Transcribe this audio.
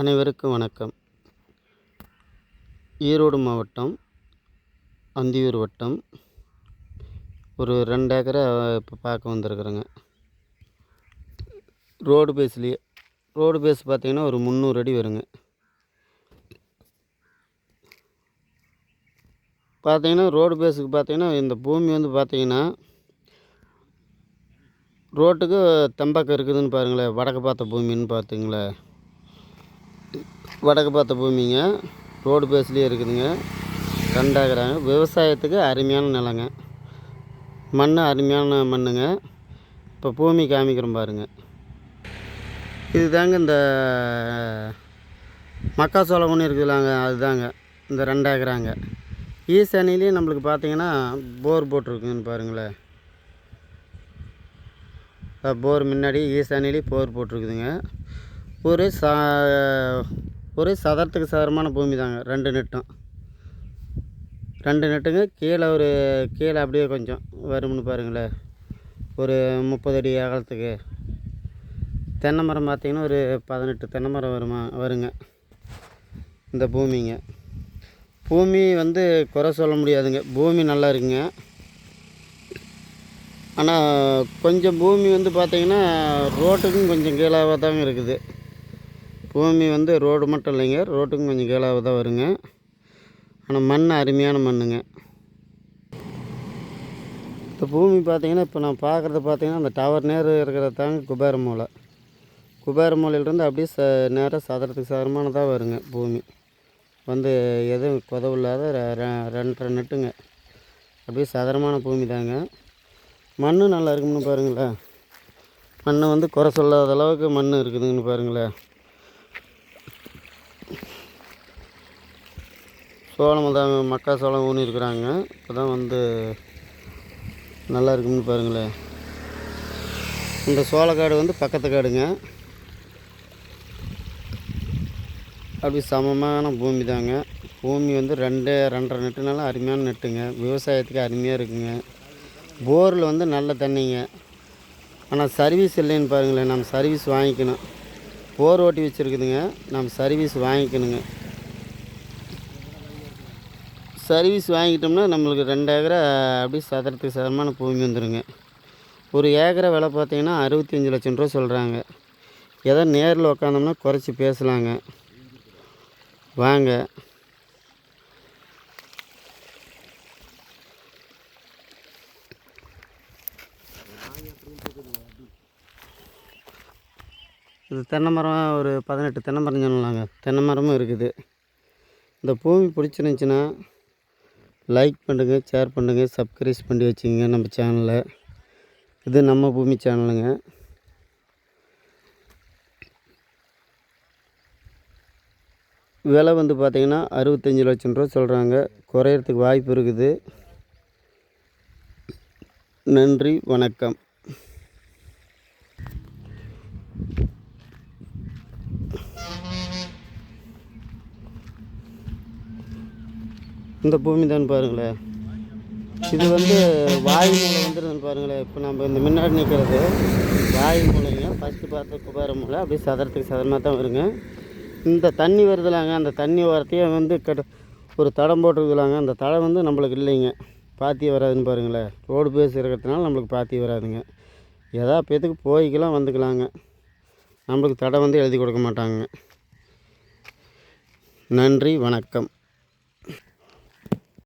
அனைவருக்கும் வணக்கம். ஈரோடு மாவட்டம் அந்தியூர் வட்டம். ஒரு ரெண்டு ஏக்கரை இப்போ பார்க்க வந்திருக்குறேங்க. ரோடு பேஸ்லேயே ரோடு பேஸ் பார்த்திங்கன்னா ஒரு முந்நூறு அடி வருங்க. பார்த்தீங்கன்னா ரோடு பேஸுக்கு பார்த்தீங்கன்னா இந்த பூமி வந்து பார்த்திங்கன்னா ரோட்டுக்கு தெம்பக்கம் இருக்குதுன்னு பாருங்களேன் வடக்கு பார்த்த பூமின்னு பார்த்திங்களேன் வடக்கு பார்த்த பூமிங்க. ரோடு பேஸ்லேயே இருக்குதுங்க. ரெண்டாகிறாங்க. விவசாயத்துக்கு அருமையான நிலங்க. மண் அருமையான மண்ணுங்க. இப்போ பூமி காமிக்கிறோம் பாருங்க. இதுதாங்க இந்த மக்காச்சோளம் ஒன்று இருக்குதுலாங்க. அதுதாங்க. இந்த ரெண்டாகிறாங்க. ஈசனிலையும் நம்மளுக்கு பார்த்தீங்கன்னா போர் போட்டிருக்குங்கன்னு பாருங்களேன். போர் முன்னாடி ஈசானிலையும் போர் போட்டிருக்குதுங்க. ஒரு சா ஒரு சதுரத்துக்கு சதுரமான பூமி தாங்க. ரெண்டு நெட்டும். ரெண்டு நெட்டுங்க. கீழே ஒரு கீழே அப்படியே கொஞ்சம் வரும்னு பாருங்களேன். ஒரு முப்பது அடி அகலத்துக்கு. தென்னை மரம் பார்த்தீங்கன்னா ஒரு பதினெட்டு தென்னை மரம் வருமா வருங்க. இந்த பூமிங்க. பூமி வந்து குறை சொல்ல முடியாதுங்க. பூமி நல்லா இருக்குங்க. ஆனால் கொஞ்சம் பூமி வந்து பார்த்திங்கன்னா ரோட்டுக்கும் கொஞ்சம் கீழாக தாங்க இருக்குது. பூமி வந்து ரோடு மட்டும் இல்லைங்க. ரோட்டுக்கும் கொஞ்சம் கீழாக தான் வருங்க. ஆனால் மண் அருமையான மண்ணுங்க. இந்த பூமி பார்த்திங்கன்னா இப்போ நான் பார்க்குறது பார்த்திங்கன்னா அந்த டவர் நேர் இருக்கிறது தாங்க குபேர மூலை. குபேர மூலையிலேருந்து அப்படியே ச நேராக சதுரத்துக்கு சதுரமானதாக வருங்க பூமி. வந்து எதுவும் குதவு இல்லாத ரெண்டரை நெட்டுங்க. அப்படியே சதுரமான பூமி தாங்க. மண் நல்லா இருக்கும்னு பாருங்களேன். மண் வந்து குறை சொல்லாத அளவுக்கு மண் இருக்குதுங்கன்னு பாருங்களேன். சோளம் தான் மக்கா சோளம் ஊனி இருக்கிறாங்க. இப்போ தான் வந்து நல்லா இருக்கும்னு பாருங்களேன். இந்த சோளக்காடு வந்து பக்கத்து காடுங்க. அப்படி சமமான பூமி தாங்க. பூமி வந்து ரெண்டு ரெண்டரை நெட்டுனாலும் அருமையான நெட்டுங்க. விவசாயத்துக்கு அருமையாக இருக்குங்க. போரில் வந்து நல்ல தண்ணிங்க. ஆனால் சர்வீஸ் இல்லைன்னு பாருங்களேன். நம்ம சர்வீஸ் வாங்கிக்கணும். போர் ஓட்டி வச்சுருக்குதுங்க. நம்ம சர்வீஸ் வாங்கிக்கணுங்க. சர்வீஸ் வாங்கிட்டோம்னா நம்மளுக்கு ரெண்டு ஏக்கரை அப்படியே சதுரத்துக்கு சதுரமான பூமி வந்துடுங்க ஒரு ஏக்கரை விலை பார்த்தீங்கன்னா அறுபத்தஞ்சி லட்சம் ரூபா சொல்கிறாங்க ஏதோ நேரில் உக்காந்தோம்னா குறைச்சி பேசலாங்க. வாங்க. இது தென்னை மரம் ஒரு பதினெட்டு தென்னை மரம் சொல்லலாங்க தென்னை மரமும் இருக்குது. இந்த பூமி பிடிச்சிருந்துச்சின்னா லைக் பண்ணுங்கள் ஷேர் பண்ணுங்கள் சப்ஸ்கிரைப் பண்ணி வச்சுங்க நம்ம சேனலை இது நம்ம பூமி சேனலுங்க விலை வந்து பார்த்திங்கன்னா அறுபத்தஞ்சி லட்சம் ரூபா சொல்கிறாங்க குறையிறதுக்கு வாய்ப்பு இருக்குது. நன்றி வணக்கம். இந்த பூமி தான் பாருங்களேன். இது வந்து வாயு மூலை வந்துருதுன்னு பாருங்களேன். இப்போ நம்ம இந்த முன்னாடி நிற்கிறது வாயு மூலைங்க ஃபஸ்ட்டு பார்த்து குபார மூலை அப்படியே சதுரத்துக்கு சதுரமாக தான் வருங்க. இந்த தண்ணி வருதுலாங்க. அந்த தண்ணி வரத்தையே வந்து கட் ஒரு தடம் போட்டிருக்குலாங்க அந்த தடம் வந்து நம்மளுக்கு இல்லைங்க. பாத்தி வராதுன்னு பாருங்களேன். ரோடு பேஸ் இருக்கிறதுனால நம்மளுக்கு பாத்தி வராதுங்க. எதா பேத்துக்கு போய்க்கலாம் வந்துக்கலாங்க. நம்மளுக்கு தடை வந்து எழுதி கொடுக்க மாட்டாங்க. நன்றி வணக்கம்.